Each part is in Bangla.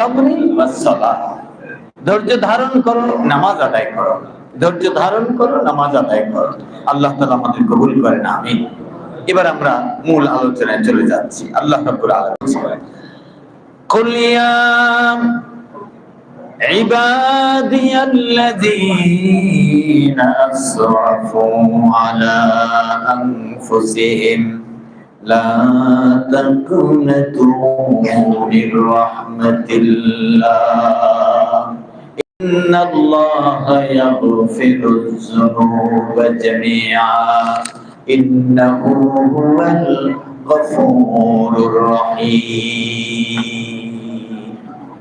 সাবরি ওয়াস সালাহ। ধৈর্য ধারণ করো নামাজ আদায় করো ধৈর্য ধারণ করো নামাজ আদায় করো আল্লাহ তাআলা আমাদের কবুল করেন আমিন এবার আমরা মূল আলোচনায় চলে যাচ্ছি আল্লাহ রাব্বুল আলামিন قل يا عبادي الذين أسرفوا على أنفسهم لا تقنطوا من رحمة الله إن الله يغفر الذنوب جميعا إنه هو الغفور الرحيم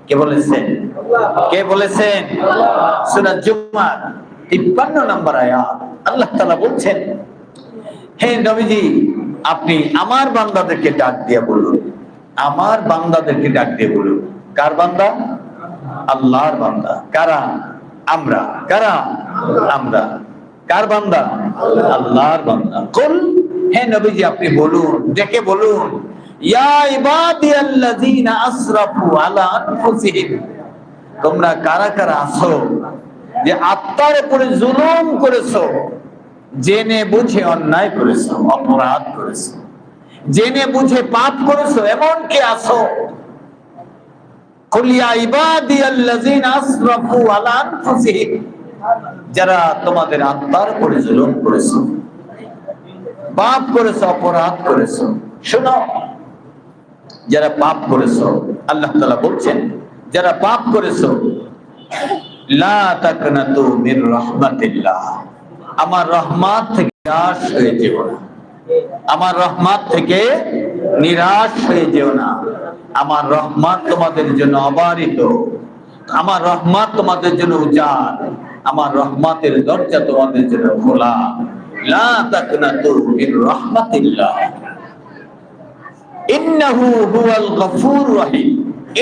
কে বলেছেন কে বলেছেন সূরা জুমার 53 নম্বর আয়াত আল্লাহ তাআলা বলছেন হে নবীজি আপনি আমার বান্দাদেরকে ডাক দিয়ে বলুন। আমার বান্দাদেরকে ডাক দিয়ে বলুন। কার বান্দা? আল্লাহর বান্দা। কারা? আমরা। কারা? আমরা। কার বান্দা? আল্লাহর বান্দা। কুল, হে নবীজি, আপনি বলুন, ডেকে বলুন। তোমরা কারা কারা আছো? যে আত্মার উপরে জুলুম করেছ। জেনে বুঝে অন্যায় করেছ, অপরাধ করেছ। জেনে বুঝে পাপ করেছ এমন কি আছো যারা তোমাদের আত্মার উপরে জুলুম করেছ, পাপ করেছ, অপরাধ করেছ। শোনো, যারা পাপ করেছ, আল্লাহ তাআলা বলছেন, যারা পাপ করেছ, লা তাকনাতু মির রাহমাতিল্লাহ। আমার রহমত থেকে নিরাশ হয়ে যেও না। আমার রহমত থেকে নিরাশ হয়ে যেও না। আমার রহমত তোমাদের জন্য অবারিত। আমার রহমত তোমাদের জন্য উজাড়। আমার রহমতের দরজা তোমাদের জন্য খোলা। লা তাকনাতু মির রাহমাতিল্লাহ। ইন্নাহু হুয়াল গফুর রহিম।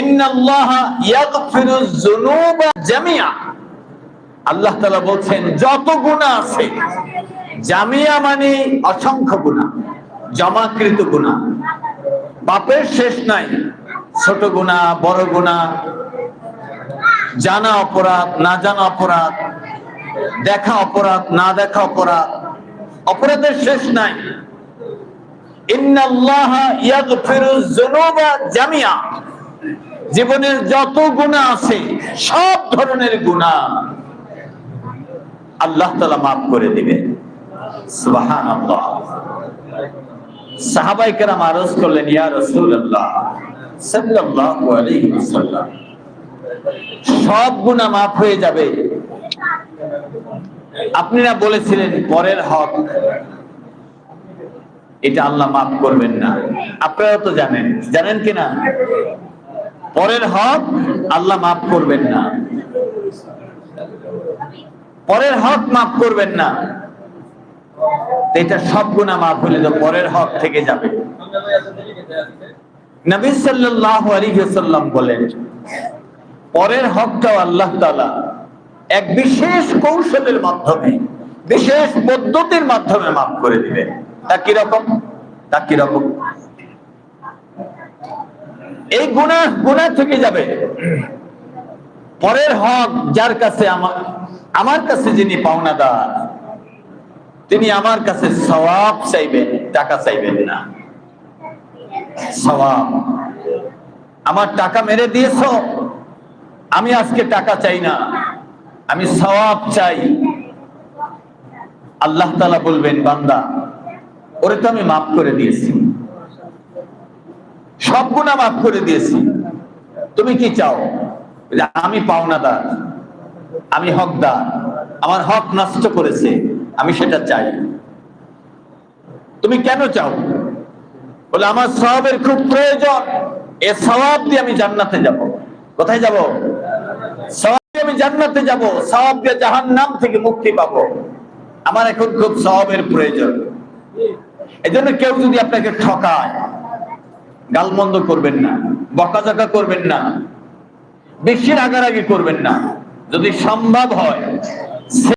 ইন্নাল্লাহা ইয়াগফিরুজ যুনুবা জামিআ। আল্লাহ তাআলা বলছেন, যত গুনাহ আছে, জামিয়া মানে অসংখ্য গুনাহ, জমাকৃত গুনাহ। পাপের শেষ নাই, ছোট গুনাহ, বড় গুনাহ। জানা অপরাধ, না জানা অপরাধ। দেখা অপরাধ, না দেখা অপরাধ। অপরাধের শেষ নাই। জামিআ জীবনের যত গুনাহ আছে, সব ধরনের গুনাহ। আল্লাহ তালা মাফ করে ওয়াসাল্লাম, সব গুনাহ maaf হয়ে যাবে। আপনারা বলেছিলেন, পরের হক। এটা আল্লাহ মাফ করবেন না। আপনারা তো জানেন। জানেন কিনা পরের হক আল্লাহ মাফ করবেন না। পরের হক মাফ করবেন না। এটা সব গুণা মাফ হলে তো পরের হক থেকে যাবে। নবী সাল্লাল্লাহু আলাইহি ওয়াসাল্লাম বলেন, পরের হকটাও আল্লাহ তাআলা এক বিশেষ কৌশলের মাধ্যমে, বিশেষ পদ্ধতির মাধ্যমে মাফ করে দিবেন। তা কীরকম তা কীরকম এই গুণা গুণা থেকে যাবে। পরের হক যার কাছে আমার কাছে যিনি পাওনাদার, তিনি আমার কাছে সওয়াব চাইবেন, টাকা চাইবেন না। সওয়াব, আমার টাকা মেরে দিয়েছ, আমি আজকে টাকা চাই না, আমি সবাব চাই। আল্লাহ তাআলা বলবেন, বান্দা, ওরে তো আমি মাফ করে দিয়েছি। সব গুণা মাফ করে দিয়েছি। তুমি কি চাও? বলে, আমি পাওনাদার আমি হকদার আমার হক নষ্ট করেছে আমি সেটা চাই তুমি কেন চাও? বলে আমার সওয়াবের খুব প্রয়োজন এ সওয়াব দিয়ে আমি জান্নাতে যাব। কোথায় যাব? দিয়ে আমি জান্নাতে যাব সওয়াব দিয়ে জাহান্নাম থেকে মুক্তি পাবো। আমার এখন খুব সওয়াবের প্রয়োজন। এজন্য কেউ যদি আপনাকে ঠকায় গালমন্দ করবেন না বকাঝকা করবেন না বেশি রাগারাগি করবেন না। যদি সম্ভব হয়